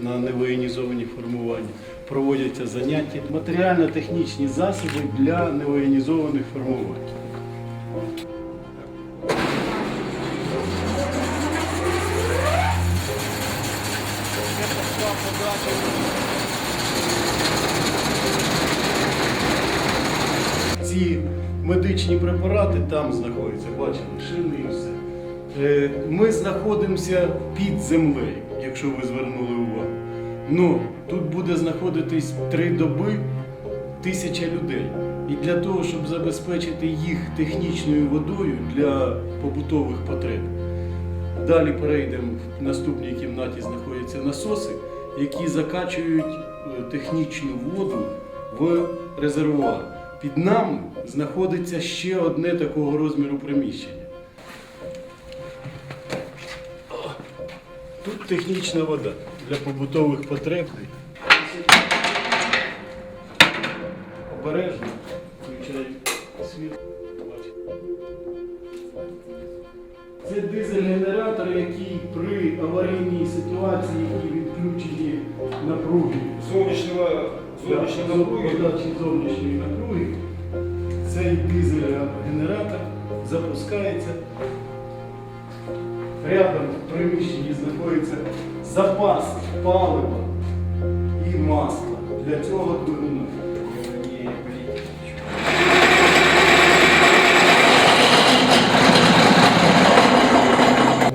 на невоєнізовані формування. Проводяться заняття, матеріально-технічні засоби для невоєнізованих формувань. Ці медичні препарати там знаходяться, бачили, шини і все. Е, Ми знаходимося під землею, якщо ви звернули увагу. Ну, тут буде знаходитись три доби тисяча людей. І для того, щоб забезпечити їх технічною водою для побутових потреб. Далі перейдемо в наступній кімнаті знаходяться насоси, які закачують е, технічну воду в резервуар. Під нами знаходиться ще одне такого розміру приміщення. Технічна вода для побутових потреб. Обережно включають світло. Це дизель-генератор, який при аварійній ситуації, які відключені напруги, Зовнішнього, зовнішньої напруги. подачі зовнішньої напруги, цей дизель-генератор запускається. Рядом в приміщенні знаходиться запас палива і масла для цього двигуна.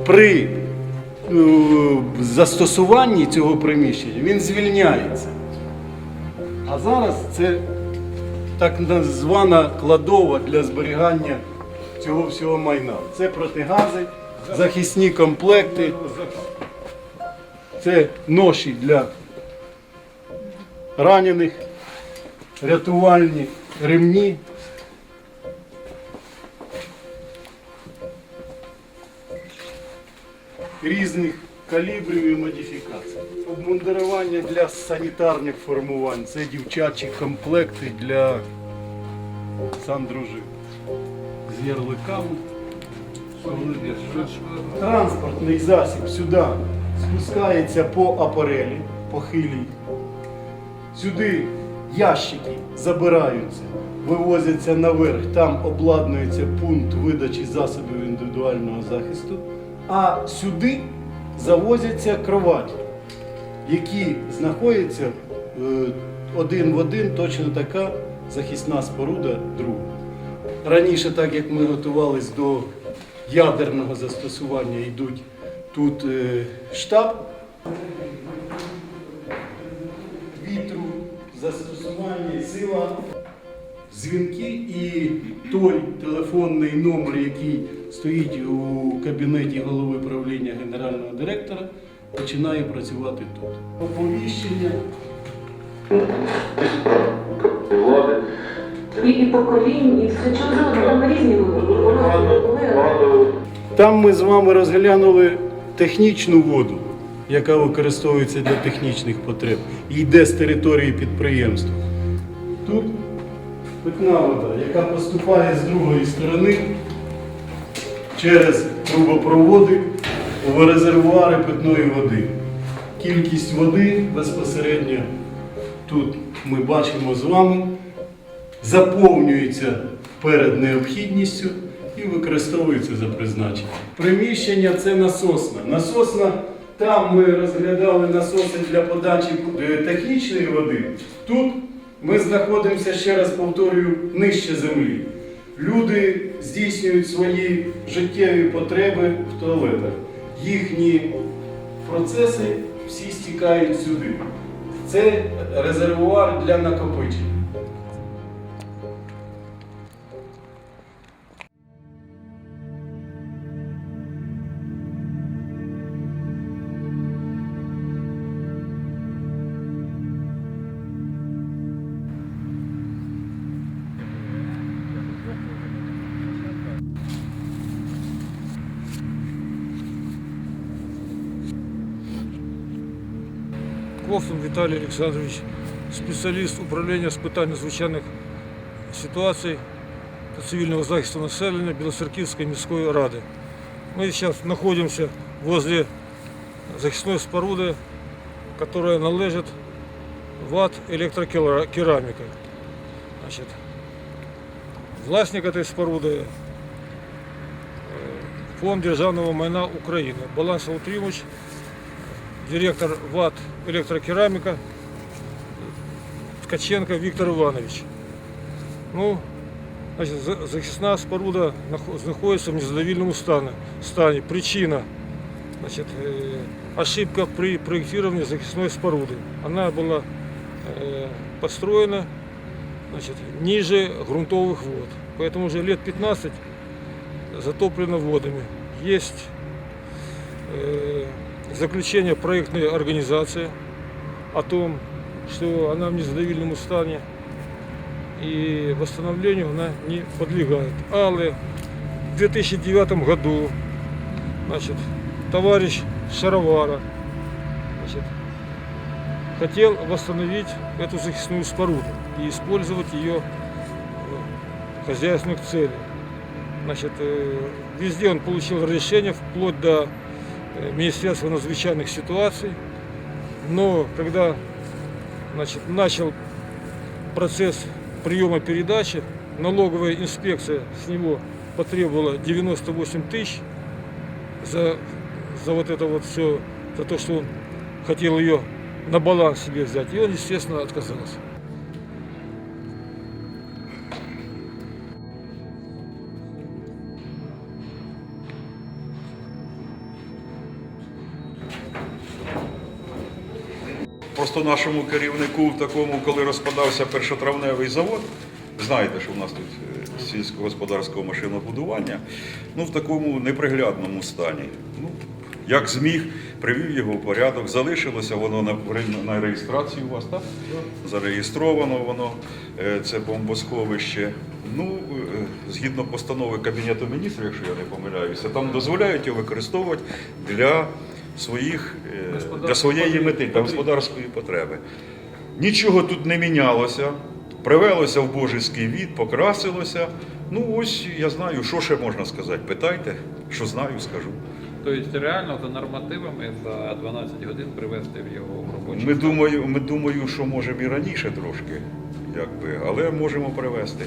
При е, застосуванні цього приміщення він звільняється. А зараз це так звана кладова для зберігання цього всього майна. Це протигази, захисні комплекти, це ноші для ранених, рятувальні ремні. різних калібрів і модифікацій. Обмундирування для санітарних формувань. Це дівчачі комплекти для сандружин. З ярликами. Транспортний засіб сюди спускається по апарелі, по хилі. Сюди ящики забираються, вивозяться наверх, там обладнується пункт видачі засобів індивідуального захисту. А сюди завозяться кроваті, які знаходяться е, один в один, точно така захисна споруда друга. Раніше, так як ми готувались до ядерного застосування, йдуть тут е, штаб вітру, застосування, сила, дзвінки і той телефонний номер, який стоїть у кабінеті голови правління генерального директора, починає працювати тут. Оповіщення. І, і поколінь, і все чого там різні випадки Там ми з вами розглянули технічну воду, яка використовується для технічних потреб і йде з території підприємства. Тут питна вода, яка поступає з другої сторони через трубопроводи в резервуари питної води. Кількість води безпосередньо тут ми бачимо з вами заповнюється перед необхідністю і використовується за призначенням. Приміщення це насосна. Насосна, там ми розглядали насоси для подачі е, технічної води. Тут ми знаходимося, ще раз повторюю, нижче землі. Люди здійснюють свої життєві потреби в туалетах. Їхні процеси всі стікають сюди. Це резервуар для накопичення. Ковтун Віталій Олександрович, спеціаліст управління з питань надзвичайних ситуацій та цивільного захисту населення Білоцерківської міської ради. Мы сейчас находимся возле захисной споруды, которая належит ВАТ электрокерамика. Значит, власник этой споруды е, Фонд державного майна України. Балансов Утримувач, директор ВАТ электрокерамика Ткаченко Віктор Іванович. Ну, значить, за- захисна споруда нахо- знаходиться в незадовільному стані. стані. Причина значит, э, ошибка при проектировании захисной споруды. Она была э, построена значит, ниже грунтовых вод. Поэтому уже лет 15 затоплено водами. Есть э, заключение проектной организации о том, что она в незадовільному стані и восстановлению она не подлегает. Але в 2009 году значит, товарищ Шаровара значит, хотел восстановить эту захисную споруду и использовать ее в хозяйственных целях. Значит, э, везде он получил разрешение, вплоть до э, Министерства надзвычайных ситуаций. Но когда значит, начал процесс приема передачи, налоговая инспекция с него потребовала 98 тысяч за, за вот это вот все, за то, что он хотел ее на баланс себе взять. И он, естественно, отказался. Просто нашому керівнику в такому, коли розпадався першотравневий завод, знаєте, що в нас тут е, сільськогосподарського машинобудування, ну в такому неприглядному стані. Ну, як зміг, привів його в порядок, залишилося воно на, на реєстрації у вас, так? Зареєстровано воно, е, це бомбосховище. Ну, е, згідно постанови Кабінету міністрів, якщо я не помиляюся, там дозволяють його використовувати для своїх е, для своєї мети, для господарської потреби. Нічого тут не мінялося, привелося в божеський від, покрасилося. Ну ось я знаю, що ще можна сказати. Питайте, що знаю, скажу. Тобто реально за нормативами за 12 годин привести в його робочий Ми думаю, ми думаю, що можемо і раніше трошки, якби, але можемо привезти.